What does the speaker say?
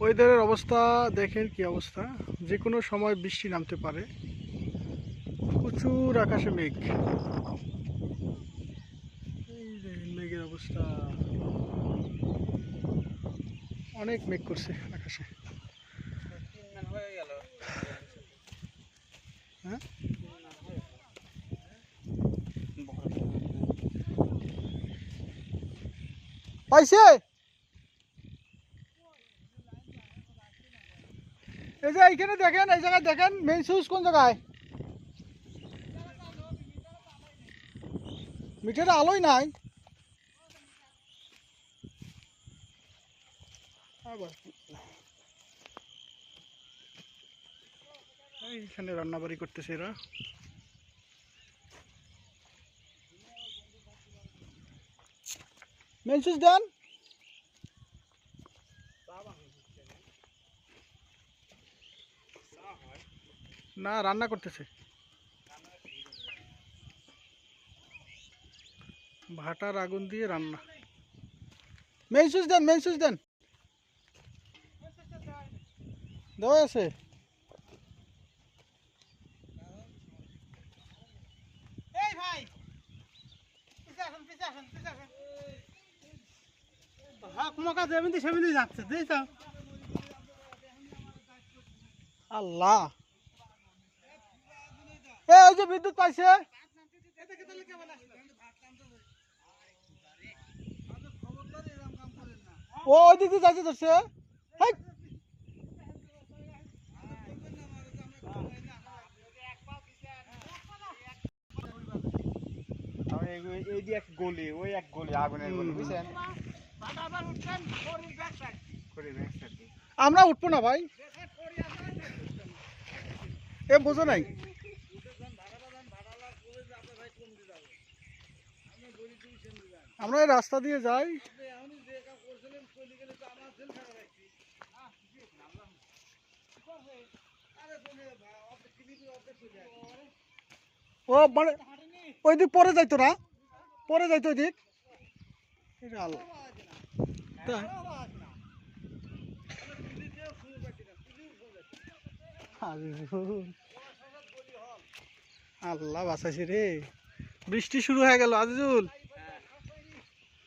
ওয়েদারের অবস্থা দেখেন কি অবস্থা। যে কোনো সময় বৃষ্টি নামতে পারে। প্রচুর আকাশে মেঘ। মেঘের অবস্থা। অনেক মেঘ করছে আকাশে। হ্যাঁ? পাইছে? এই যে এইখানে দেখেন, এই জায়গায় দেখেন মেইন সুইচ কোন জায়গায়? মিটারে আলোই নাই। এইখানে রান্নাবাড়ি করতেছে এরা। মেইন সুইচ দেন। না রান্না করতেছে। ভাটার আগুন দিয়ে রান্না। Main switch then main switch দেন। দেওয়া আছে। এই এ ওই যে বিদ্যুৎ পাইছে। ও ওই দিকে যাচ্ছে ধরছে। হেই! এই যে এক গলি ওই এক গলি আগুনের বুঝছেন? আমরা উঠবো না ভাই। এ বোঝো নাই। আমরা এই রাস্তা দিয়ে যাই। ও মানে ওই দিক পরে যাইতো না? পরে যাইতো ওই দিক আল্লাহ বাঁচাইছে রে। বৃষ্টি শুরু হয়ে গেল, আজিজুল।